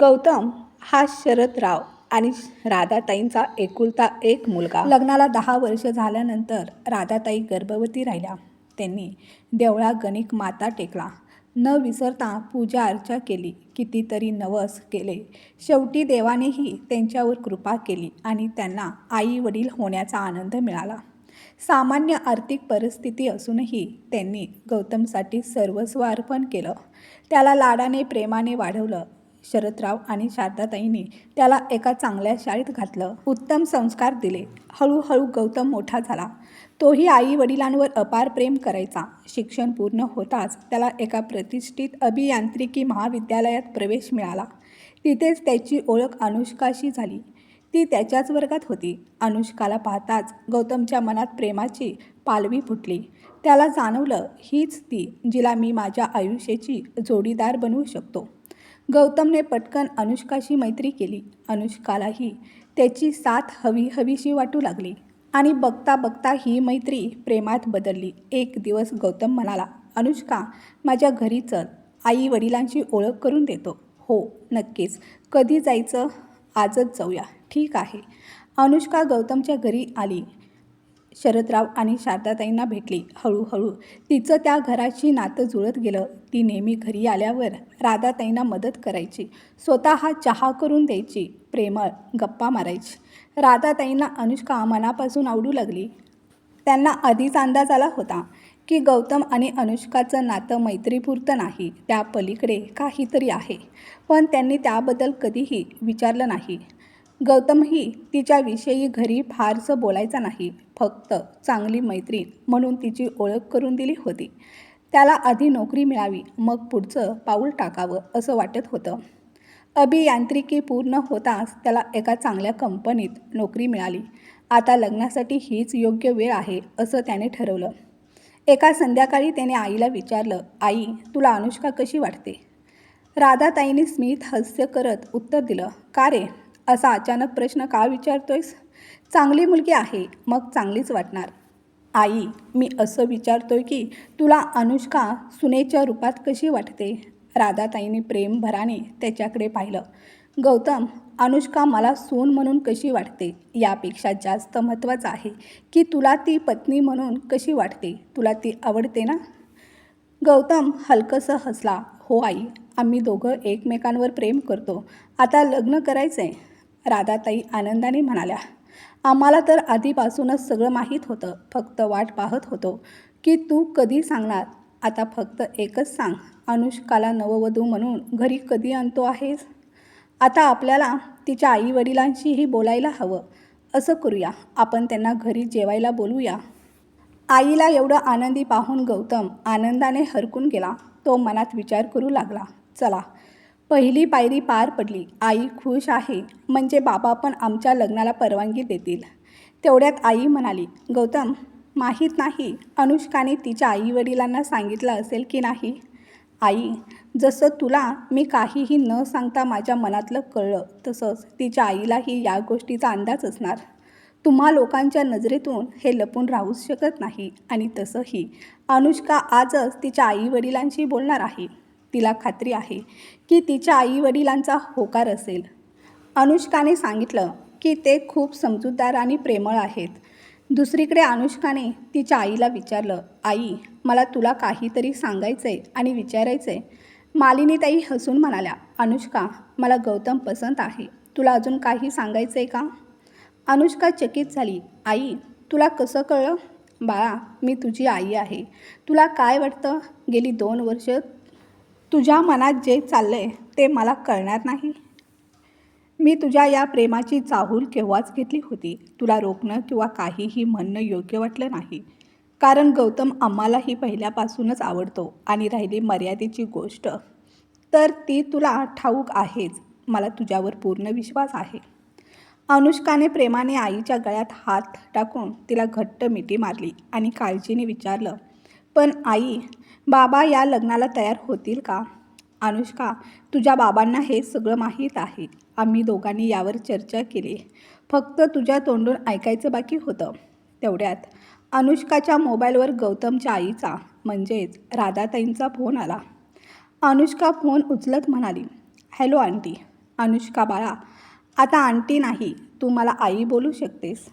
गौतम हा शरदराव आणि राधाताईंचा एकुलता एक मुलगा. लग्नाला दहा वर्ष झाल्यानंतर राधाताई गर्भवती राहिल्या. त्यांनी देवळा गणिक माता टेकला. न विसरता पूजा अर्चा केली. कितीतरी नवस केले. शेवटी देवानेही त्यांच्यावर कृपा केली आणि त्यांना आई वडील होण्याचा आनंद मिळाला. सामान्य आर्थिक परिस्थिती असूनही त्यांनी गौतमसाठी सर्वस्व अर्पण केलं. त्याला लाडाने प्रेमाने वाढवलं. शरदराव आणि शारदाताईने त्याला एका चांगल्या शाळेत घातलं. उत्तम संस्कार दिले. हळूहळू गौतम मोठा झाला. तोही आई वडिलांवर अपार प्रेम करायचा. शिक्षण पूर्ण होताच त्याला एका प्रतिष्ठित अभियांत्रिकी महाविद्यालयात प्रवेश मिळाला. तिथेच त्याची ओळख अनुष्काशी झाली. ती त्याच्याच वर्गात होती. अनुष्काला पाहताच गौतमच्या मनात प्रेमाची पालवी फुटली. त्याला जाणवलं हीच ती जिला मी माझ्या आयुष्याची जोडीदार बनवू शकतो. गौतमने पटकन अनुष्काशी मैत्री केली. अनुष्कालाही त्याची साथ हवी हवीशी वाटू लागली आणि बघता बघता ही मैत्री प्रेमात बदलली. एक दिवस गौतम म्हणाला अनुष्का माझ्या घरी चल. आई वडिलांची ओळख करून देतो. हो नक्कीच. कधी जायचं? आजच जाऊया. ठीक आहे. अनुष्का गौतमच्या घरी आली. शरदराव आणि शारदाताईंना भेटली. हळूहळू तिचं त्या घराशी नातं जुळत गेलं. ती नेहमी घरी आल्यावर राधाताईंना मदत करायची. स्वतः चहा करून द्यायची. प्रेमळ गप्पा मारायची. राधाताईंना अनुष्का मनापासून आवडू लागली. त्यांना आधीच अंदाज आला होता की गौतम आणि अनुष्काचं नातं मैत्रीपुरतं नाही. त्या पलीकडे काहीतरी आहे. पण त्यांनी त्याबद्दल कधीही विचारलं नाही. गौतमही तिच्याविषयी घरी फारसं बोलायचा नाही फक्त चांगली मैत्रीण म्हणून तिची ओळख करून दिली होती. त्याला आधी नोकरी मिळावी मग पुढचं पाऊल टाकावं असं वाटत होतं. अभियांत्रिकी पूर्ण होताच त्याला एका चांगल्या कंपनीत नोकरी मिळाली. आता लग्नासाठी हीच योग्य वेळ आहे असं त्याने ठरवलं. एका संध्याकाळी त्याने आईला विचारलं आई तुला अनुष्का कशी वाटते? राधाताईने स्मित हास्य करत उत्तर दिलं का रे? असा अचानक प्रश्न का विचारतोयस? चांगली मुलगी आहे मग चांगलीच वाटणार. आई मी असं विचारतोय की तुला अनुष्का सुनेच्या रूपात कशी वाटते? राधाताईने प्रेमभराने त्याच्याकडे पाहिलं. गौतम अनुष्का मला सून म्हणून कशी वाटते? यापेक्षा जास्त महत्त्वाचं आहे की तुला ती पत्नी म्हणून कशी वाटते? तुला ती आवडते ना? गौतम हलकंसं हसला. हो आई आम्ही दोघं एकमेकांवर प्रेम करतो. आता लग्न करायचं आहे राधाताई आनंदाने म्हणाल्या आम्हाला तर आधीपासूनच सगळं माहीत होतं फक्त वाट पाहत होतो. की तू कधी सांगणार? आता फक्त एकच सांग अनुष्काला नववधू म्हणून घरी कधी आणतो आहेस? आता आपल्याला तिच्या आईवडिलांशीही बोलायला हवं. असं करूया आपण त्यांना घरी जेवायला बोलूया. आईला एवढं आनंदी पाहून गौतम आनंदाने हरकून गेला. तो मनात विचार करू लागला चला पहिली पायरी पार पडली. आई खुश आहे. म्हणजे बाबा पण आमच्या लग्नाला परवानगी देतील. तेवढ्यात आई म्हणाली गौतम माहीत नाही अनुष्काने तिच्या आई वडिलांना सांगितलं असेल की नाही? आई जसं तुला मी काहीही न सांगता माझ्या मनातलं कळलं तसंच तिच्या आईलाही या गोष्टीचा अंदाज असणार. तुम्हा लोकांच्या नजरेतून हे लपून राहूच शकत नाही. आणि तसंही अनुष्का आजच तिच्या आई वडिलांशी बोलणार आहे. तिला खात्री आहे की तिच्या आई वडिलांचा होकार असेल. अनुष्काने सांगितलं की ते खूप समजूतदार आणि प्रेमळ आहेत. दुसरीकडे अनुष्काने तिच्या आईला विचारलं आई मला तुला काहीतरी सांगायचं आहे आणि विचारायचं आहे मालिनीताई हसून म्हणाल्या अनुष्का मला गौतम पसंत आहे. तुला अजून काही सांगायचं आहे का? अनुष्का चकित झाली आई तुला कसं कळलं? बाळा मी तुझी आई आहे. तुला काय वाटतं? गेली दोन वर्ष तुझ्या मनात जे चाललं आहे ते मला कळणार नाही. मी तुझ्या या प्रेमाची चाहूल केव्हाच घेतली होती? तुला रोखणं किंवा काहीही म्हणणं योग्य वाटलं नाही. कारण गौतम आम्हालाही पहिल्यापासूनच आवडतो आणि राहिली मर्यादेची गोष्ट. तर ती तुला ठाऊक आहेच. मला तुझ्यावर पूर्ण विश्वास आहे. अनुष्काने प्रेमाने आईच्या गळ्यात हात टाकून तिला घट्ट मिठी मारली आणि काळजीने विचारलं पण आई बाबा या लग्नाला तयार होतील का? अनुष्का तुझ्या बाबांना हे सगळं माहीत आहे. आम्ही दोघांनी यावर चर्चा केली. फक्त तुझ्या तोंडून ऐकायचं बाकी होतं. तेवढ्यात अनुष्काच्या मोबाईलवर गौतमच्या आईचा म्हणजेच राधाताईंचा फोन आला. अनुष्का फोन उचलत म्हणाली हॅलो आंटी. अनुष्का बाळा आता आंटी नाही तू मला आई बोलू शकतेस.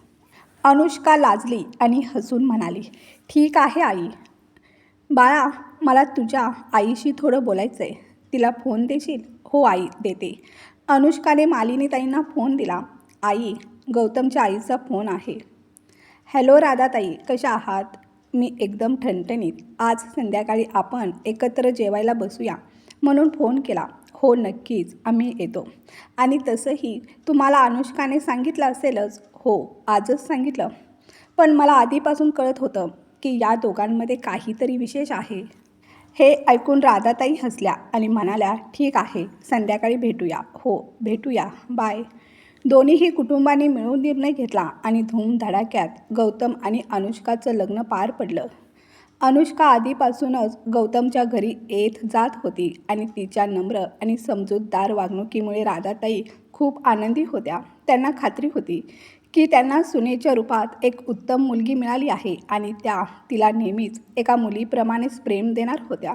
अनुष्का लाजली आणि हसून म्हणाली ठीक आहे आई. बाळा मला तुझ्या आईशी थोडं बोलायचं आहे तिला फोन देशील? हो आई देते. अनुष्काने मालिनीताईंना फोन दिला. आई गौतमच्या आईचा फोन आहे. हॅलो राधाताई कशा आहात? मी एकदम ठणठणीत. आज संध्याकाळी आपण एकत्र जेवायला बसूया म्हणून फोन केला. हो नक्कीच आम्ही येतो. आणि तसंही तुम्हाला अनुष्काने सांगितलं असेलच. हो आजच सांगितलं. पण मला आधीपासून कळत होतं की या दोघांमध्ये काहीतरी विशेष आहे. हे ऐकून राधाताई हसल्या आणि म्हणाल्या ठीक आहे संध्याकाळी भेटूया. हो भेटूया. बाय. दोन्हीही कुटुंबाने मिळून निर्णय घेतला आणि धूमधडाक्यात गौतम आणि अनुष्काचं लग्न पार पडलं. अनुष्का आधीपासूनच गौतमच्या घरी येत जात होती आणि तिच्या नम्र आणि समजूतदार वागणुकीमुळे राधाताई खूप आनंदी होत्या. त्यांना खात्री होती की त्यांना सुनेच्या रूपात एक उत्तम मुलगी मिळाली आहे आणि त्या तिला नेहमीच एका मुलीप्रमाणेच प्रेम देणार होत्या.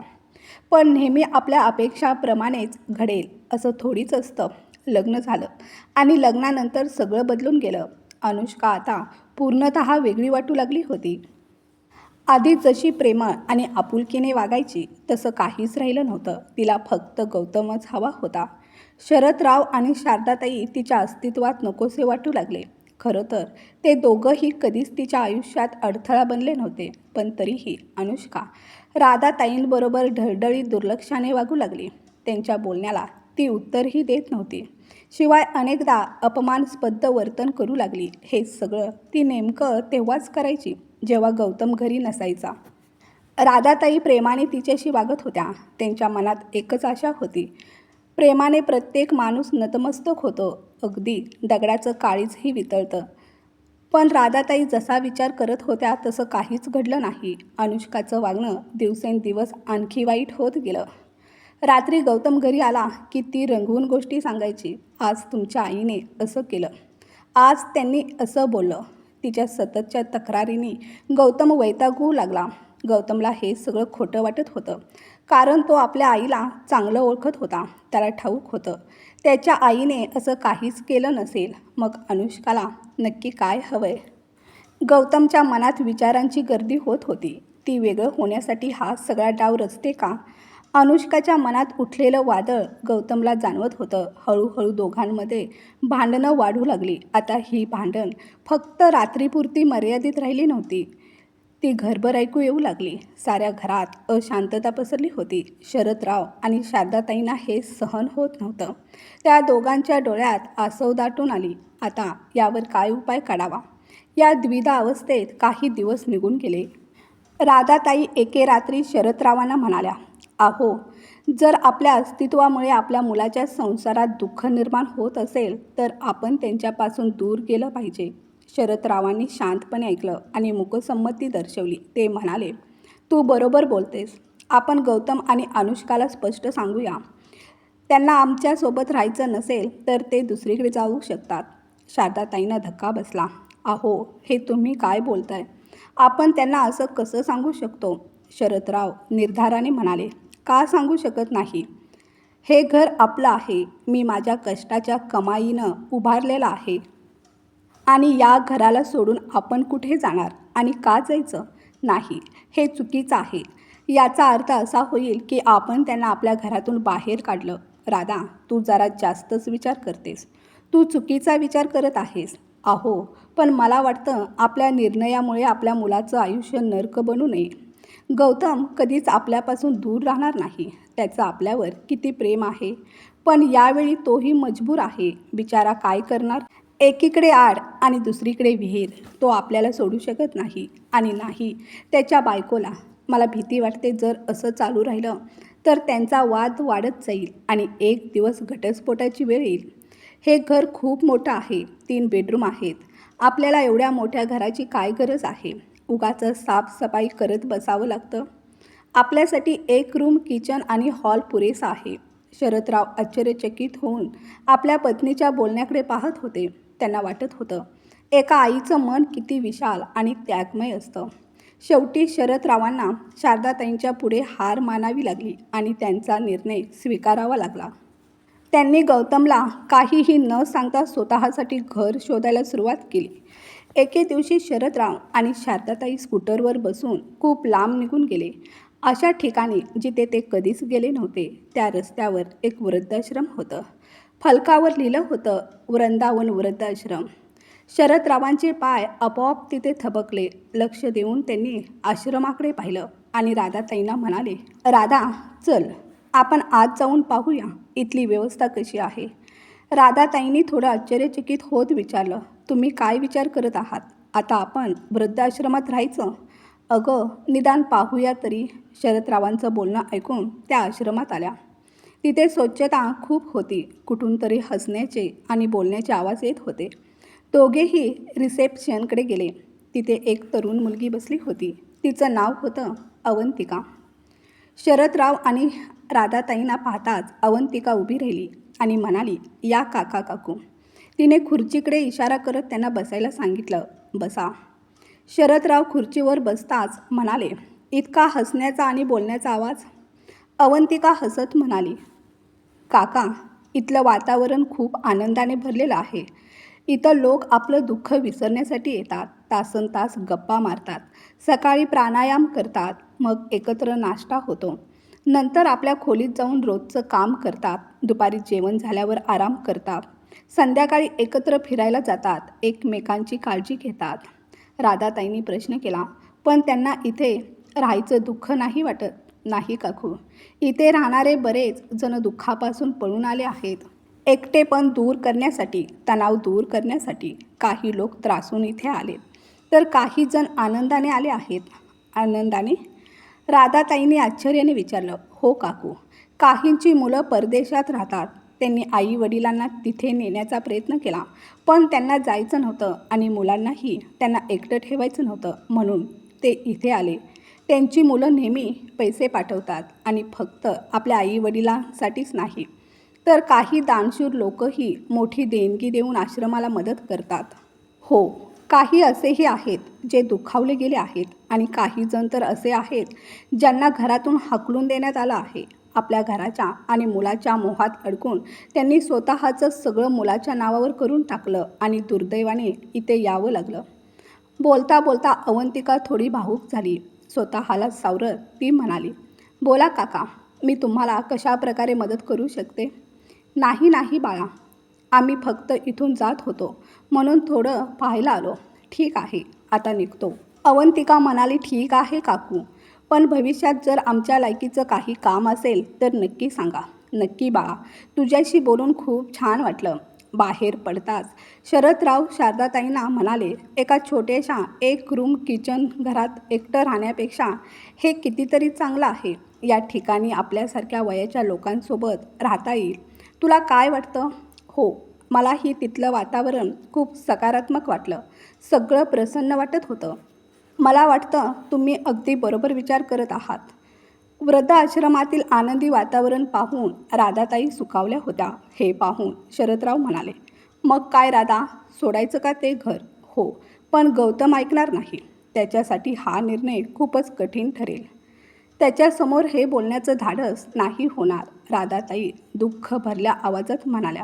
पण नेहमी आपल्या अपेक्षाप्रमाणेच घडेल असं थोडीच असतं. लग्न झालं आणि लग्नानंतर सगळं बदलून गेलं. अनुष्का आता पूर्णतः वेगळी वाटू लागली होती. आधी जशी प्रेमळ आणि आपुलकीने वागायची तसं काहीच राहिलं नव्हतं. तिला फक्त गौतमच हवा होता. शरदराव आणि शारदाताई तिच्या अस्तित्वात नकोसे वाटू लागले. खरं तर ते दोघंही कधीच तिच्या आयुष्यात अडथळा बनले नव्हते पण तरीही. अनुष्का राधाताईंबरोबर ढळढळीत दुर्लक्षाने वागू लागली. त्यांच्या बोलण्याला ती उत्तरही देत नव्हती. शिवाय अनेकदा अपमानस्पद वर्तन करू लागली. हे सगळं ती नेमकं तेव्हाच करायची जेव्हा गौतम घरी नसायचा. राधाताई प्रेमाने तिच्याशी वागत होत्या. त्यांच्या मनात एकच आशा होती प्रेमाने प्रत्येक माणूस नतमस्तक होतो. अगदी दगडाचं काळीजही वितळतं. पण राधाताई जसा विचार करत होत्या तसं काहीच घडलं नाही. अनुष्काचं वागणं दिवसेंदिवस आणखी वाईट होत गेलं. रात्री गौतम घरी आला की ती रंगवून गोष्टी सांगायची. आज तुमच्या आईने असं केलं. आज त्यांनी असं बोललं. तिच्या सततच्या तक्रारीने गौतम वैतागू लागला. गौतमला हे सगळं खोटं वाटत होतं. कारण तो आपल्या आईला चांगलं ओळखत होता. त्याला ठाऊक होतं. त्याच्या आईने असं काहीच केलं नसेल. मग अनुष्काला नक्की काय हवंय? गौतमच्या मनात विचारांची गर्दी होत होती. ती वेगळं होण्यासाठी हा सगळा डाव रचते का? अनुष्काच्या मनात उठलेलं वादळ गौतमला जाणवत होतं. हळूहळू दोघांमध्ये भांडणं वाढू लागली. आता ही भांडण फक्त रात्रीपुरती मर्यादित राहिली नव्हती. ती घरभर ऐकू येऊ लागली. साऱ्या घरात अशांतता पसरली होती. शरदराव आणि शारदाताईंना हे सहन होत नव्हतं. त्या दोघांच्या डोळ्यात आसव दाटून आली. आता यावर काय उपाय काढावा? या द्विधा अवस्थेत काही दिवस निघून गेले. राधाताई एके रात्री शरदरावांना म्हणाल्या आहो जर आपल्या अस्तित्वामुळे आपल्या मुलाच्या संसारात दुःख निर्माण होत असेल तर आपण त्यांच्यापासून दूर गेलं पाहिजे. शरदरावांनी शांतपणे ऐकलं आणि मुकसंमती दर्शवली. ते म्हणाले तू बरोबर बोलतेस. आपण गौतम आणि अनुष्काला स्पष्ट सांगूया. त्यांना आमच्यासोबत राहायचं नसेल तर ते दुसरीकडे जाऊ शकतात. शारदाताईंना धक्का बसला. आहो हे तुम्ही काय बोलताय? आपण त्यांना असं कसं सांगू शकतो? शरदराव निर्धाराने म्हणाले का सांगू शकत नाही? हे घर आपलं आहे. मी माझ्या कष्टाच्या कमाईनं उभारलेलं आहे. आणि या घराला सोडून आपण कुठे जाणार आणि का जायचं? नाही हे चुकीचं आहे. याचा अर्थ असा होईल की आपण त्यांना आपल्या घरातून बाहेर काढलं. राधा तू जरा जास्तच विचार करतेस. तू चुकीचा विचार करत आहेस. अहो पण मला वाटतं आपल्या निर्णयामुळे आपल्या मुलाचं आयुष्य नर्क बनू नये. गौतम कधीच आपल्यापासून दूर राहणार नाही. त्याचं आपल्यावर किती प्रेम आहे. पण यावेळी तोही मजबूर आहे. बिचारा काय करणार? एकीकडे आड आणि दुसरीकडे विहीर. तो आपल्याला सोडू शकत नाही आणि नाही त्याच्या बायकोला. मला भीती वाटते जर असं चालू राहिलं तर त्यांचा वाद वाढत जाईल आणि एक दिवस घटस्फोटाची वेळ येईल. हे घर खूप मोठं आहे तीन बेडरूम आहेत. आपल्याला एवढ्या मोठ्या घराची काय गरज आहे? उगाचं साफसफाई करत बसावं लागतं. आपल्यासाठी एक रूम किचन आणि हॉल पुरेसा आहे. शरदराव आश्चर्यचकित होऊन आपल्या पत्नीच्या बोलण्याकडे पाहत होते. त्यांना वाटत होतं. एका आईचं मन किती विशाल आणि त्यागमय असतं. शेवटी शरदरावांना शारदाताईंच्या पुढे हार मानावी लागली आणि त्यांचा निर्णय स्वीकारावा लागला. त्यांनी गौतमला काहीही न सांगता स्वतःसाठी घर शोधायला सुरुवात केली. एके दिवशी शरदराव आणि शारदाताई स्कूटरवर बसून खूप लांब निघून गेले. अशा ठिकाणी जिथे ते कधीच गेले नव्हते त्या रस्त्यावर एक वृद्धाश्रम होतं. फलकावर लिहिलं होतं वृंदावन वृद्धाश्रम. शरदरावांचे पाय आपोआप तिथे थबकले. लक्ष देऊन त्यांनी आश्रमाकडे पाहिलं आणि राधाताईंना म्हणाले राधा चल आपण आज जाऊन पाहूया इथली व्यवस्था कशी आहे. राधाताईंनी थोडं आश्चर्यचकित होत विचारलं तुम्ही काय विचार करत आहात? आता आपण वृद्धाश्रमात राहायचं? अगं निदान पाहूया तरी. शरदरावांचं बोलणं ऐकून त्या आश्रमात आल्या. तिथे स्वच्छता खूप होती. कुठून तरी हसण्याचे आणि बोलण्याचे आवाज येत होते. दोघेही रिसेप्शनकडे गेले. तिथे एक तरुण मुलगी बसली होती. तिचं नाव होतं अवंतिका. शरदराव आणि राधाताईंना पाहताच अवंतिका उभी राहिली आणि म्हणाली या काका काकू. तिने खुर्चीकडे इशारा करत त्यांना बसायला सांगितलं बसा. शरदराव खुर्चीवर बसताच म्हणाले इतका हसण्याचा आणि बोलण्याचा आवाज. अवंतिका हसत म्हणाली काका इथलं वातावरण खूप आनंदाने भरलेलं आहे. इथं लोक आपलं दुःख विसरण्यासाठी येतात तासन तास गप्पा मारतात सकाळी प्राणायाम करतात मग एकत्र नाश्ता होतो. नंतर आपल्या खोलीत जाऊन रोजचं काम करतात दुपारी जेवण झाल्यावर आराम करतात संध्याकाळी एकत्र फिरायला जातात एकमेकांची काळजी घेतात. राधाताईंनी प्रश्न केला पण त्यांना इथे राहायचं दुःख नाही वाटत. नाही काकू. इथे राहणारे बरेच जण दुःखापासून पळून आले आहेत. एकटेपण दूर करण्यासाठी तणाव दूर करण्यासाठी काही लोक त्रासून इथे आले तर काही जण आनंदाने आले आहेत. आनंदाने? राधाताईंनी आश्चर्याने विचारलं हो काकू काहींची मुलं परदेशात राहतात. त्यांनी आई वडिलांना तिथे नेण्याचा प्रयत्न केला पण त्यांना जायचं नव्हतं आणि मुलांनाही त्यांना एकटं ठेवायचं नव्हतं. म्हणून ते इथे आले. त्यांची मुलं नेहमी पैसे पाठवतात आणि फक्त आपल्या आईवडिलांसाठीच नाही तर काही दानशूर लोकही मोठी देणगी देऊन आश्रमाला मदत करतात. हो काही असेही आहेत जे दुखावले गेले आहेत आणि काही जण तर असे आहेत ज्यांना घरातून हाकलून देण्यात आलं आहे. आपल्या घराच्या आणि मुलाच्या मोहात अडकून त्यांनी स्वतःचं सगळं मुलाच्या नावावर करून टाकलं आणि दुर्दैवाने इथे यावं लागलं. बोलता बोलता अवंतिका थोडी भावूक झाली. स्वतःला सावरत ती म्हणाली बोला काका मी तुम्हाला कशा प्रकारे मदत करू शकते? नाही नाही बाळा. आम्ही फक्त इथून जात होतो. म्हणून थोडं पाहायला आलो. ठीक आहे आता निघतो. अवंतिका म्हणाली ठीक आहे काकू. पण भविष्यात जर आमच्या लायकीचं काही काम असेल तर नक्की सांगा. नक्की बाळा तुझ्याशी बोलून खूप छान वाटलं. बाहेर पडताच शरदराव शारदाताईंना म्हणाले एका छोट्याशा एक रूम किचन घरात एकटं राहण्यापेक्षा हे कितीतरी चांगलं आहे. या ठिकाणी आपल्यासारख्या वयाच्या लोकांसोबत राहता येईल. तुला काय वाटतं? हो मलाही तिथलं वातावरण खूप सकारात्मक वाटलं. सगळं प्रसन्न वाटत होतं. मला वाटतं तुम्ही अगदी बरोबर विचार करत आहात. वृद्ध आश्रमातील आनंदी वातावरण पाहून राधाताई सुकावल्या होत्या. हे पाहून शरदराव म्हणाले मग काय राधा सोडायचं का ते घर? हो पण गौतम ऐकणार नाही. त्याच्यासाठी हा निर्णय खूपच कठीण ठरेल. त्याच्यासमोर हे बोलण्याचं धाडस नाही होणार. राधाताई दुःख भरल्या आवाजात म्हणाल्या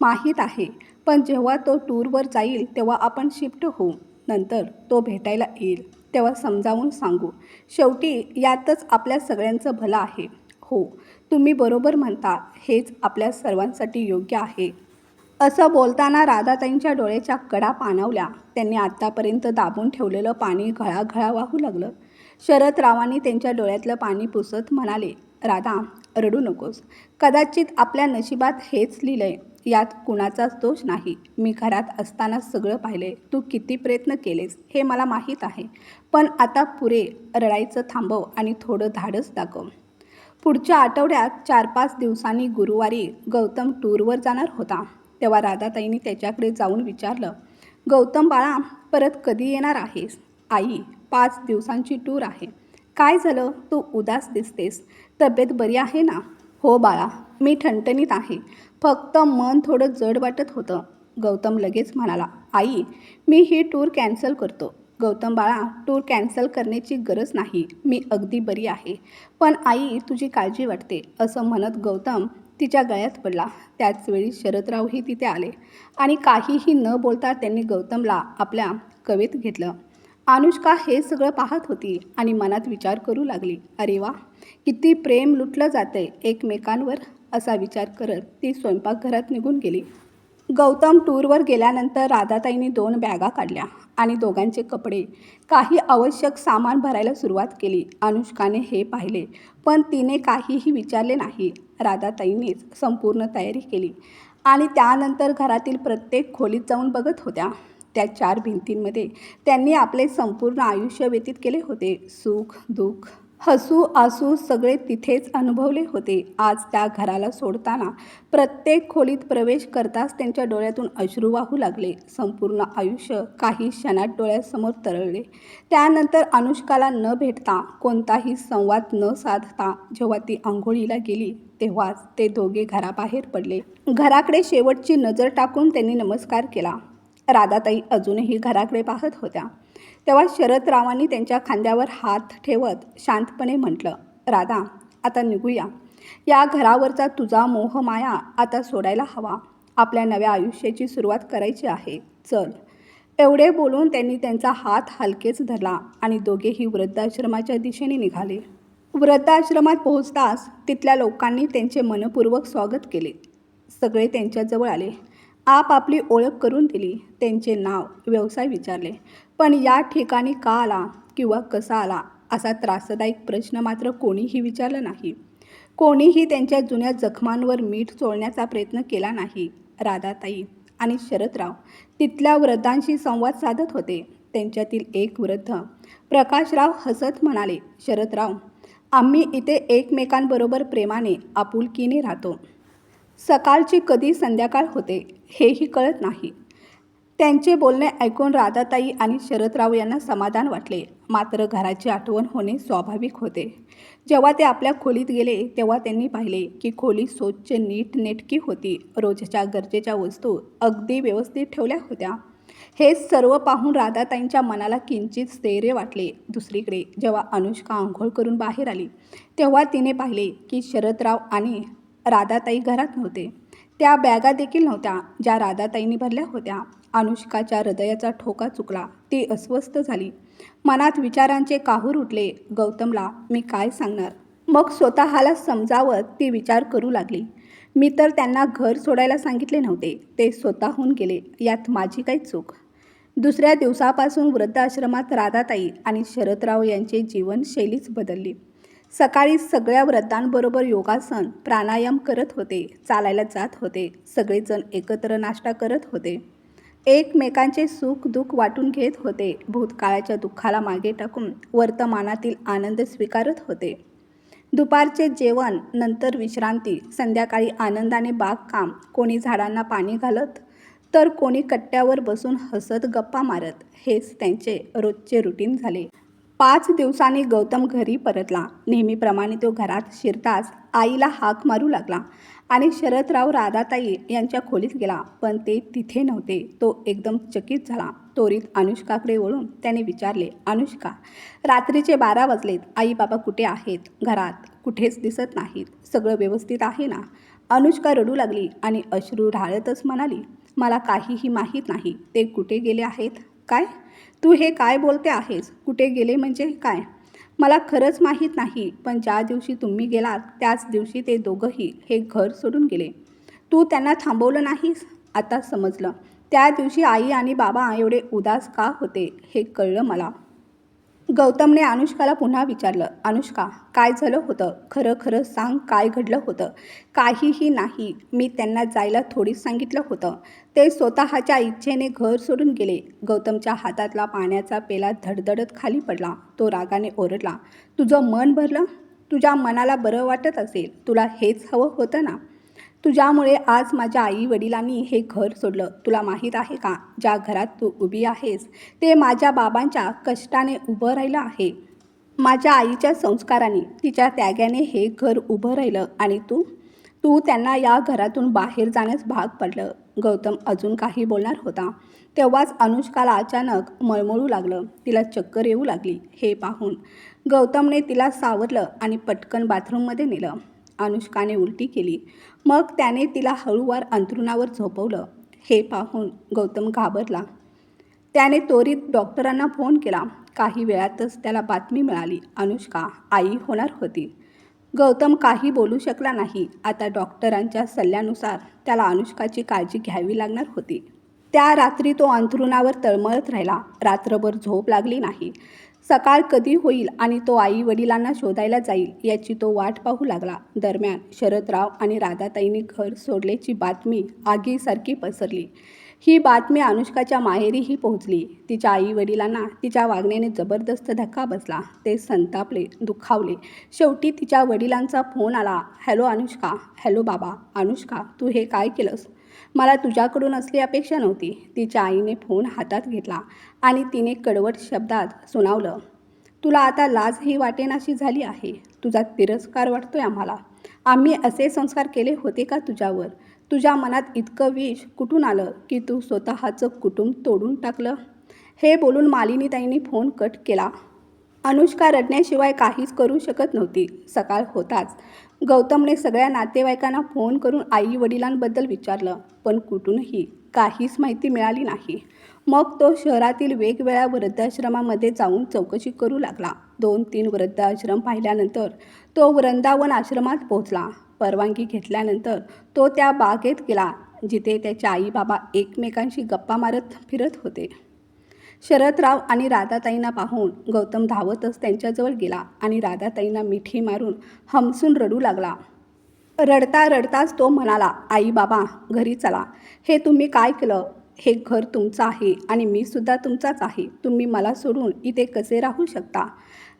माहीत आहे पण जेव्हा तो टूरवर जाईल तेव्हा आपण शिफ्ट होऊ. नंतर तो भेटायला येईल. तेव्हा समजावून सांगू. शेवटी यातच आपल्या सगळ्यांचं भलं आहे. हो तुम्ही बरोबर म्हणता हेच आपल्या सर्वांसाठी योग्य आहे. असं बोलताना राधाताईंच्या डोळ्याच्या कडा पाणवल्या. त्यांनी आत्तापर्यंत दाबून ठेवलेलं पाणी घळाघळा वाहू लागलं. शरदरावांनी त्यांच्या डोळ्यातलं पाणी पुसत म्हणाले राधा रडू नकोस. कदाचित आपल्या नशिबात हेच लिहिलं आहे यात कुणाचाच दोष नाही. मी घरात असताना सगळं पाहिले. तू किती प्रयत्न केलेस हे मला माहीत आहे. पण आता पुरे रडायचं थांबव आणि थोडं धाडस दाखव. पुढच्या आठवड्यात चार पाच दिवसांनी गुरुवारी गौतम टूरवर जाणार होता. तेव्हा राधाताईंनी त्याच्याकडे जाऊन विचारलं गौतम बाळा परत कधी येणार आहेस? आई पाच दिवसांची टूर आहे. काय झालं? तू उदास दिसतेस. तब्येत बरी आहे ना? हो बाळा मी ठणठणीत आहे. फक्त मन थोडं जड वाटत होतं. गौतम लगेच म्हणाला आई मी ही टूर कॅन्सल करतो. गौतम बाळा टूर कॅन्सल करण्याची गरज नाही. मी अगदी बरी आहे. पण आई तुझी काळजी वाटते. असं म्हणत गौतम तिच्या गळ्यात पडला. त्याचवेळी शरदरावही तिथे आले. आणि काहीही न बोलता त्यांनी गौतमला आपल्या कवेत घेतलं. अनुष्का हे सगळं पाहत होती आणि मनात विचार करू लागली. अरे वा किती प्रेम लुटलं जातंय एकमेकांवर असा विचार करत ती स्वयंपाकघरात निघून गेली. गौतम टूरवर गेल्यानंतर राधाताईंनी दोन बॅगा काढल्या आणि दोघांचे कपडे काही आवश्यक सामान भरायला सुरुवात केली. अनुष्काने हे पाहिले पण तिने काहीही विचारले नाही. राधाताईंनीच संपूर्ण तयारी केली आणि त्यानंतर घरातील प्रत्येक खोलीत जाऊन बघत होत्या. त्या चार भिंतींमध्ये त्यांनी आपले संपूर्ण आयुष्य व्यतीत केले होते. सुख दुःख हसू आसू सगळे तिथेच अनुभवले होते. आज त्या घराला सोडताना प्रत्येक खोलीत प्रवेश करताच त्यांच्या डोळ्यातून अश्रू वाहू लागले. संपूर्ण आयुष्य काही क्षणात डोळ्यासमोर तरळले. त्यानंतर अनुष्काला न भेटता कोणताही संवाद न साधता जेव्हा ती आंघोळीला गेली तेव्हाच ते दोघे घराबाहेर पडले. घराकडे शेवटची नजर टाकून त्यांनी नमस्कार केला. राधाताई अजूनही घराकडे पाहत होत्या. तेव्हा शरदरावांनी त्यांच्या खांद्यावर हात ठेवत शांतपणे म्हटलं राधा आता निघूया. या घरावरचा तुझा मोह माया आता सोडायला हवा. आपल्या नव्या आयुष्याची सुरुवात करायची आहे. चल. एवढे बोलून त्यांनी त्यांचा हात हलकेच धरला आणि दोघेही वृद्धाश्रमाच्या दिशेने निघाले. वृद्धाश्रमात पोहोचताच तिथल्या लोकांनी त्यांचे मनपूर्वक स्वागत केले. सगळे त्यांच्याजवळ आले. आप आपली ओळख करून दिली त्यांचे नाव व्यवसाय विचारले. पण या ठिकाणी का आला किंवा कसा आला असा त्रासदायक प्रश्न मात्र कोणीही विचारला नाही. कोणीही त्यांच्या जुन्या जखमांवर मीठ चोळण्याचा प्रयत्न केला नाही. राधाताई आणि शरदराव तिथल्या वृद्धांशी संवाद साधत होते. त्यांच्यातील एक वृद्ध प्रकाशराव हसत म्हणाले शरदराव आम्ही इथे एकमेकांबरोबर प्रेमाने आपुलकीने राहतो. सकाळची कधी संध्याकाळ होते हेही कळत नाही. त्यांचे बोलणे ऐकून राधाताई आणि शरदराव यांना समाधान वाटले. मात्र घराची आठवण होणे स्वाभाविक होते. जेव्हा ते आपल्या खोलीत गेले तेव्हा त्यांनी पाहिले की खोली स्वच्छ नीट नेटकी होती. रोजच्या गरजेच्या वस्तू अगदी व्यवस्थित ठेवल्या होत्या. हे सर्व पाहून राधाताईंच्या मनाला किंचित स्थैर्य वाटले. दुसरीकडे जेव्हा अनुष्का आंघोळ करून बाहेर आली तेव्हा तिने पाहिले की शरदराव आणि राधाताई घरात नव्हते. त्या बॅगा देखील नव्हत्या ज्या राधाताईंनी भरल्या होत्या. अनुष्काच्या हृदयाचा ठोका चुकला. ती अस्वस्थ झाली. मनात विचारांचे काहूर उठले. गौतमला मी काय सांगणार? मग स्वतःला समजावत ती विचार करू लागली. मी तर त्यांना घर सोडायला सांगितले नव्हते. ते स्वतःहून गेले. यात माझी काही चूक. दुसऱ्या दिवसापासून वृद्धाश्रमात राधाताई आणि शरदराव यांची जीवनशैलीच बदलली. सकाळी सगळ्या व्रतांबरोबर योगासन प्राणायाम करत होते चालायला जात होते. सगळेजण एकत्र नाश्ता करत होते. एकमेकांचे सुख दुःख वाटून घेत होते. भूतकाळाच्या दुःखाला मागे टाकून वर्तमानातील आनंद स्वीकारत होते. दुपारचे जेवण नंतर विश्रांती संध्याकाळी आनंदाने बागकाम कोणी झाडांना पाणी घालत तर कोणी कट्ट्यावर बसून हसत गप्पा मारत हेच त्यांचे रोजचे रुटीन झाले. पाच दिवसांनी गौतम घरी परतला. नेहमीप्रमाणे तो घरात शिरताच आईला हाक मारू लागला आणि शरदराव राधाताई यांच्या खोलीत गेला. पण ते तिथे नव्हते. तो एकदम चकित झाला. त्वरित अनुष्काकडे वळून त्याने विचारले अनुष्का रात्रीचे बारा वाजलेत. आई बाबा कुठे आहेत? घरात कुठेच दिसत नाहीत. सगळं व्यवस्थित आहे ना? अनुष्का रडू लागली आणि अश्रू ढाळतच म्हणाली मला काहीही माहीत नाही. ते कुठे गेले आहेत? काय? तू हे काय बोलते आहेस? कुठे गेले म्हणजे काय? मला खरंच माहीत नाही पण ज्या दिवशी तुम्ही गेलात त्याच दिवशी ते दोघंही हे घर सोडून गेले. तू त्यांना थांबवलं नाहीस? आता समजलं. त्या दिवशी आई आणि बाबा एवढे उदास का होते हे कळलं मला. गौतमने अनुष्काला पुन्हा विचारलं अनुष्का काय झालं होतं? खरं खरं सांग काय घडलं होतं? काहीही नाही. मी त्यांना जायला थोडीच सांगितलं होतं. ते स्वतःच्या इच्छेने घर सोडून गेले. गौतमच्या हातातला पाण्याचा पेला धडधडत खाली पडला. तो रागाने ओरडला तुझं मन भरलं? तुझ्या मनाला बरं वाटत असेल. तुला हेच हवं होतं ना? तुझ्यामुळे आज माझ्या आई वडिलांनी हे घर सोडलं. तुला माहीत आहे का? ज्या घरात तू उभी आहेस ते माझ्या बाबांच्या कष्टाने उभं राहिलं आहे. माझ्या आईच्या संस्काराने तिच्या त्यागाने हे घर उभं राहिलं आणि तू तू त्यांना या घरातून बाहेर जाण्यास भाग पडलं. गौतम अजून काही बोलणार होता. तेव्हाच अनुष्काला अचानक मळमळू लागलं. तिला चक्कर येऊ लागली. हे पाहून गौतमने तिला सावरलं आणि पटकन बाथरूममध्ये नेलं. अनुष्काने उलटी केली. मग त्याने तिला हळूवार अंथरुणावर झोपवलं. हे पाहून गौतम घाबरला. त्याने त्वरित डॉक्टरांना फोन केला. काही वेळातच त्याला बातमी मिळाली. अनुष्का आई होणार होती. गौतम काही बोलू शकला नाही. आता डॉक्टरांच्या सल्ल्यानुसार त्याला अनुष्काची काळजी घ्यावी लागणार होती. त्या रात्री तो अंथरुणावर तळमळत राहिला. रात्रभर झोप लागली नाही. सकाळ कधी होईल आणि तो आई वडिलांना शोधायला जाईल याची तो वाट पाहू लागला. दरम्यान शरदराव आणि राधाताईंनी घर सोडल्याची बातमी आगीसारखी पसरली. ही बातमी अनुष्काच्या माहेरीही पोहोचली. तिच्या आई वडिलांना तिच्या वागण्याने जबरदस्त धक्का बसला. ते संतापले दुखावले. शेवटी तिच्या वडिलांचा फोन आला हॅलो अनुष्का. हॅलो बाबा. अनुष्का तू हे काय केलंस? मला तुझ्याकडून असली अपेक्षा नव्हती. तिच्या आईने फोन हातात घेतला आणि तिने कडवट शब्दात सुनावलं तुला आता लाजही वाटेनाशी झाली आहे. तुझा तिरस्कार वाटतोय आम्हाला. आम्ही असे संस्कार केले होते का तुझ्यावर? तुझ्या मनात इतकं विष कुठून आलं की तू स्वतःचं कुटुंब तोडून टाकलं? हे बोलून मालिनीताईंनी फोन कट केला. अनुष्का रडण्याशिवाय काहीच करू शकत नव्हती. सकाळ होताच. गौतमने सगळ्या नातेवाईकांना फोन करून आई वडिलांबद्दल विचारलं पण कुठूनही काहीच माहिती मिळाली नाही. मग तो शहरातील वेगवेगळ्या वृद्धाश्रमामध्ये जाऊन चौकशी करू लागला. दोन तीन वृद्धाश्रम पाहिल्यानंतर तो वृंदावन आश्रमात पोहोचला. परवानगी घेतल्यानंतर तो त्या बागेत गेला जिथे त्याचे आई बाबा एकमेकांशी गप्पा मारत फिरत होते. शरदराव आणि राधाताईंना पाहून गौतम धावतच त्यांच्याजवळ गेला आणि राधाताईंना मिठी मारून हमसून रडू लागला. रडता रडताच तो म्हणाला आई बाबा घरी चला. हे तुम्ही काय केलं? हे घर तुमचं आहे आणि मी सुद्धा तुमचाच आहे. तुम्ही मला सोडून इथे कसे राहू शकता?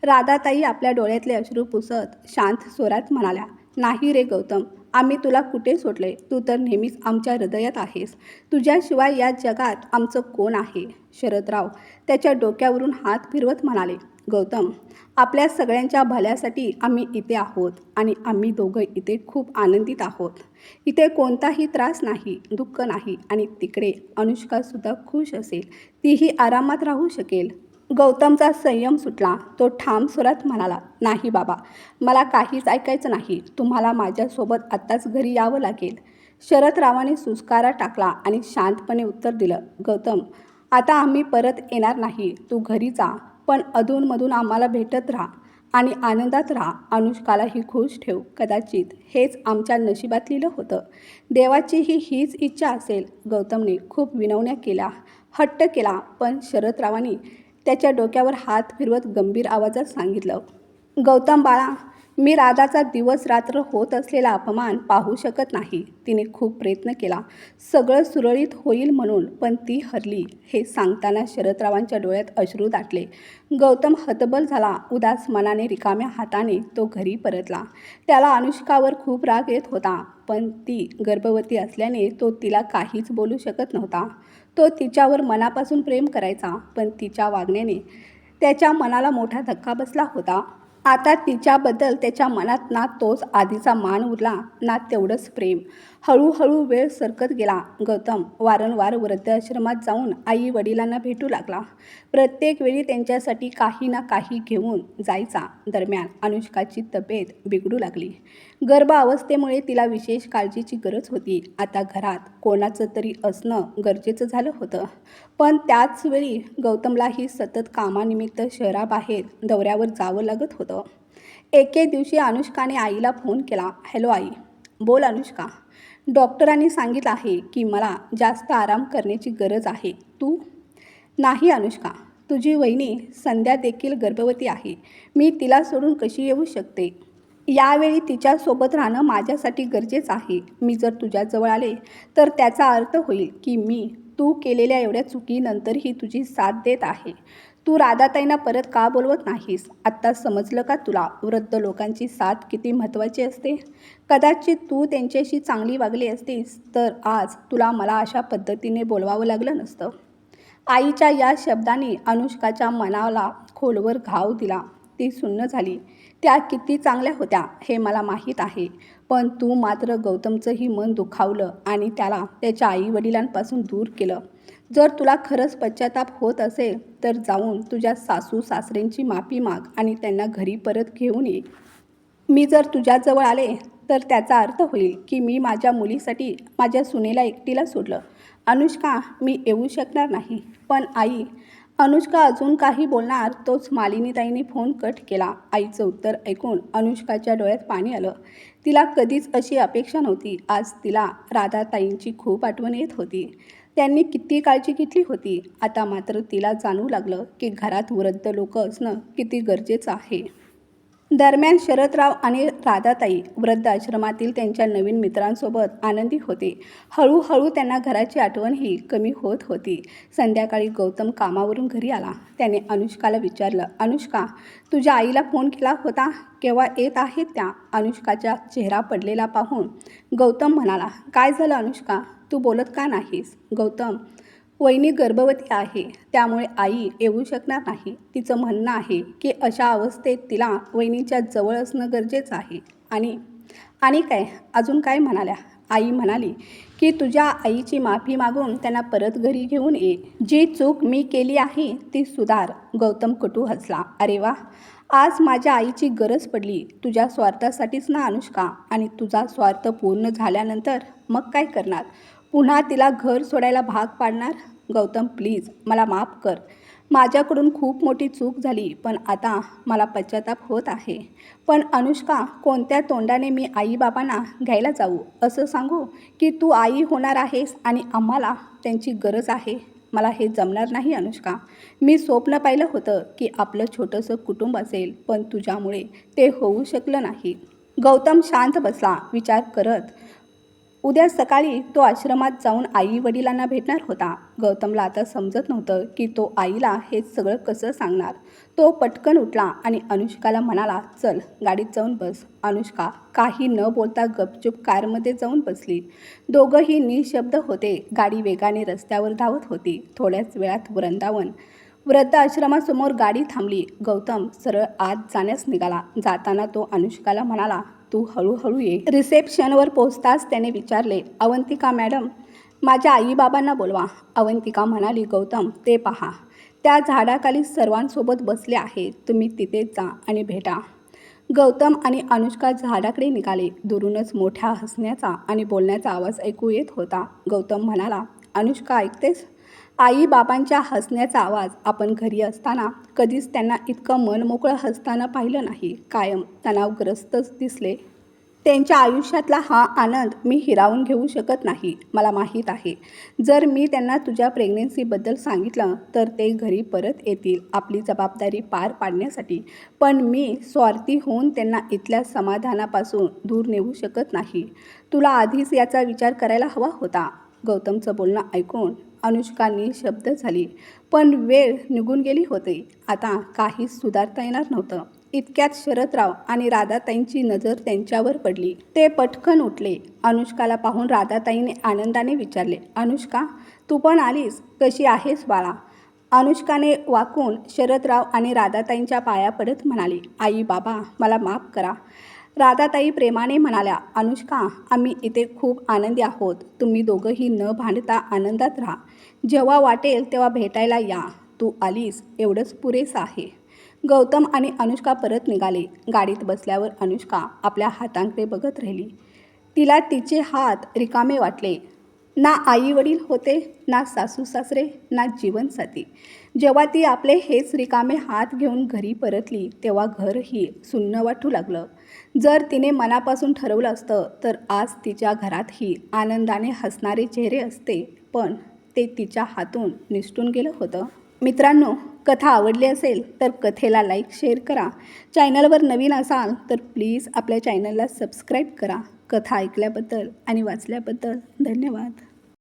राधाताई आपल्या डोळ्यातले अश्रू पुसत शांत स्वरात म्हणाल्या नाही रे गौतम. आम्ही तुला कुठे सोडले? तू तर नेहमीच आमच्या हृदयात आहेस. तुझ्याशिवाय या जगात आमचं कोण आहे? शरदराव त्याच्या डोक्यावरून हात फिरवत म्हणाले गौतम आपल्या सगळ्यांच्या भल्यासाठी आम्ही इथे आहोत आणि आम्ही दोघं इथे खूप आनंदित आहोत. इथे कोणताही त्रास नाही दुःख नाही आणि तिकडे अनुष्कासुद्धा खुश असेल. तीही आरामात राहू शकेल. गौतमचा संयम सुटला. तो ठाम स्वरात म्हणाला नाही बाबा मला काहीच ऐकायचं नाही. तुम्हाला माझ्यासोबत आत्ताच घरी यावं लागेल. शरदरावाने सुस्कारा टाकला आणि शांतपणे उत्तर दिलं गौतम आता आम्ही परत येणार नाही. तू घरी जा पण अधूनमधून आम्हाला भेटत राहा आणि आनंदात राहा. अनुष्कालाही खुश ठेव. कदाचित हेच आमच्या नशिबात लिहिलं होतं. देवाचीही हीच इच्छा असेल. गौतमने खूप विनवण्या केल्या हट्ट केला पण शरदरावांनी त्याच्या डोक्यावर हात फिरवत गंभीर आवाजात सांगितलं गौतम बाळा मी राधाचा दिवस रात्र होत असलेला अपमान पाहू शकत नाही तिने खूप प्रयत्न केला. सगळं सुरळीत होईल म्हणून पण ती हरली. हे सांगताना शरदरावांच्या डोळ्यात अश्रू दाटले. गौतम हतबल झाला. उदास मनाने रिकाम्या हाताने तो घरी परतला. त्याला अनुष्कावर खूप राग येत होता पण ती गर्भवती असल्याने तो तिला काहीच बोलू शकत नव्हता. तो तिच्यावर मनापासून प्रेम करायचा पण तिच्या वागण्याने त्याच्या मनाला मोठा धक्का बसला होता. आता तिच्याबद्दल त्याच्या मनात ना तोच आधीचा मान उरला ना तेवढंच प्रेम. हळूहळू वेळ सरकत गेला. गौतम वारंवार वृद्धाश्रमात जाऊन आई वडिलांना भेटू लागला. प्रत्येक वेळी त्यांच्यासाठी काही ना काही घेऊन जायचा. दरम्यान अनुष्काची तब्येत बिघडू लागली. गर्भ अवस्थेमुळे तिला विशेष काळजीची गरज होती. आता घरात कोणाचं तरी असणं गरजेचं झालं होतं. पण त्याच वेळी गौतमलाही सतत कामानिमित्त शहराबाहेर दौऱ्यावर जावं लागत होतं. एके दिवशी अनुष्काने आईला फोन केला. हॅलो आई. बोल अनुष्का. डॉक्टरांनी सांगितलं आहे की मला जास्त आराम करण्याची गरज आहे. तू? नाही अनुष्का. तुझी वहिनी संध्या देखील गर्भवती आहे. मी तिला सोडून कशी येऊ शकते? यावेळी तिच्यासोबत राहणं माझ्यासाठी गरजेचं आहे. मी जर तुझ्याजवळ आले तर त्याचा अर्थ होईल की मी तू केलेल्या एवढ्या चुकीनंतरही तुझी साथ देत आहे. तू राधाताईंना परत का बोलवत नाहीस? आत्ता समजलं का तुला वृद्ध लोकांची साथ किती महत्त्वाची असते? कदाचित तू त्यांच्याशी चांगली वागली असतीस तर आज तुला मला अशा पद्धतीने बोलवावं लागलं नसतं. आईच्या या शब्दाने अनुष्काच्या मनाला खोलवर घाव दिला. ती सुन्न झाली. त्या किती चांगल्या होत्या हे मला माहीत आहे पण तू मात्र गौतमचंही मन दुखावलं आणि त्याला त्याच्या आई वडिलांपासून दूर केलं. जर तुला खरंच पश्चाताप होत असेल तर जाऊन तुझ्या सासू सासऱ्यांची माफी माग आणि त्यांना घरी परत घेऊन ये. मी जर तुझ्याजवळ आले तर त्याचा अर्थ होईल की मी माझ्या मुलीसाठी माझ्या सुनेला एकटीला सोडलं. अनुष्का मी येऊ शकणार नाही पण आई अनुष्का अजून काही बोलणार तोच मालिनीताईंनी फोन कट केला. आईचं उत्तर ऐकून अनुष्काच्या डोळ्यात पाणी आलं. तिला कधीच अशी अपेक्षा नव्हती. आज तिला राधाताईंची खूप आठवण येत होती. त्यांनी किती काळजी घेतली होती? आता मात्र तिला जाणू लागलं की घरात वृद्ध लोक असणं किती गरजेचं आहे. दरम्यान शरदराव आणि राधाताई वृद्ध आश्रमातील त्यांच्या नवीन मित्रांसोबत आनंदी होते. हळूहळू त्यांना घराची आठवणही कमी होत होती. संध्याकाळी गौतम कामावरून घरी आला. त्याने अनुष्काला विचारलं अनुष्का तुझ्या आईला फोन केला होता? केव्हा येत आहेत त्या? अनुष्काचा चेहरा पडलेला पाहून गौतम म्हणाला काय झालं अनुष्का? तू बोलत का नाहीस? गौतम वहिनी गर्भवती आहे त्यामुळे आई येऊ शकणार नाही. तिचं म्हणणं आहे की अशा अवस्थेत तिला वहिनीच्या जवळ असणं गरजेचं आहे. आणि आणि काय? अजून काय म्हणाल्या? आई म्हणाली की तुझ्या आईची माफी मागून त्यांना परत घरी घेऊन ये. जी चूक मी केली आहे ती सुधार. गौतम कटू हसला. अरे वा! आज माझ्या आईची गरज पडली. तुझ्या स्वार्थासाठीच ना अनुष्का? आणि तुझा स्वार्थ पूर्ण झाल्यानंतर मग काय करणार? पुन्हा तिला घर सोडायला भाग पाडणार? गौतम प्लीज मला माफ कर. माझ्याकडून खूप मोठी चूक झाली पण आता मला पश्चाताप होत आहे. पण अनुष्का कोणत्या तोंडाने मी आईबाबांना घ्यायला जाऊ? असं सांगू की तू आई होणार आहेस आणि आम्हाला त्यांची गरज आहे. मला हे जमणार नाही अनुष्का. मी स्वप्न पाहिलं होतं की आपलं छोटंसं कुटुंब असेल पण तुझ्यामुळे ते होऊ शकलं नाही. गौतम शांत बसला विचार करत उद्या सकाळी तो आश्रमात जाऊन आई वडिलांना भेटणार होता. गौतमला आता समजत नव्हतं की तो आईला हे सगळं कसं सांगणार. तो पटकन उठला आणि अनुष्काला म्हणाला चल गाडीत जाऊन बस. अनुष्का काही न बोलता गपचूप कारमध्ये जाऊन बसली. दोघंही निशब्द होते. गाडी वेगाने रस्त्यावर धावत होती. थोड्याच वेळात वृंदावन वृद्ध आश्रमासमोर गाडी थांबली. गौतम सरळ आत जाण्यास निघाला. जाताना तो अनुष्काला म्हणाला तू हळूहळू ये. रिसेप्शनवर पोहोचताच त्याने विचारले अवंतिका मॅडम माझ्या आईबाबांना बोलवा. अवंतिका म्हणाली गौतम ते पहा. त्या झाडाखाली सर्वांसोबत बसले आहेत तुम्ही तिथेच जा आणि भेटा. गौतम आणि अनुष्का झाडाकडे निघाले. दुरूनच मोठ्या हसण्याचा आणि बोलण्याचा आवाज ऐकू येत होता. गौतम म्हणाला अनुष्का ऐकतेस? आई बाबांच्या हसण्याचा आवाज आपण घरी असताना कधीच त्यांना इतकं मन मोकळं हसताना पाहिलं नाही. कायम तणावग्रस्तच दिसले. त्यांच्या आयुष्यातला हा आनंद मी हिरावून घेऊ शकत नाही. मला माहीत आहे. जर मी त्यांना तुझ्या प्रेग्नेन्सीबद्दल सांगितलं तर ते घरी परत येतील आपली जबाबदारी पार पाडण्यासाठी. पण मी स्वार्थी होऊन त्यांना इथल्या समाधानापासून दूर नेऊ शकत नाही. तुला आधीच याचा विचार करायला हवा होता. गौतमचं बोलणं ऐकून अनुष्कांनी शब्द झाली. पण वेळ निघून गेली होती. आता काहीच सुधारता येणार नव्हतं. इतक्यात शरदराव आणि राधाताईंची नजर त्यांच्यावर पडली. ते पटकन उठले. अनुष्काला पाहून राधाताईने आनंदाने विचारले अनुष्का तू पण आलीस? कशी आहेस बाळा? अनुष्काने वाकून शरदराव आणि राधाताईंच्या पाया पडत म्हणाली आई बाबा मला माफ करा. राधाताई प्रेमाने म्हणाल्या अनुष्का आम्ही इथे खूप आनंदी आहोत. तुम्ही दोघंही न भांडता आनंदात राहा. जेव्हा वाटेल तेव्हा भेटायला या. तू आलीस एवढंच पुरेसं आहे. गौतम आणि अनुष्का परत निघाले. गाडीत बसल्यावर अनुष्का आपल्या हातांकडे बघत राहिली. तिला तिचे हात रिकामे वाटले. ना आई वडील होते ना सासू सासरे ना जीवनसाथी जेव्हा ती आपले हेच रिकामे हात घेऊन घरी परतली तेव्हा घरही सुन्न वाटू लागलं. जर तिने मनापासून ठरवलं असतं तर आज तिच्या घरातही आनंदाने हसणारे चेहरे असते पण ते तिच्या हातून निसटून गेलं होतं. मित्रांनो कथा आवडली असेल तर कथेला लाईक शेअर करा. चॅनलवर नवीन असाल तर प्लीज आपल्या चॅनलला सबस्क्राईब करा. कथा ऐकल्याबद्दल आणि वाचल्याबद्दल धन्यवाद.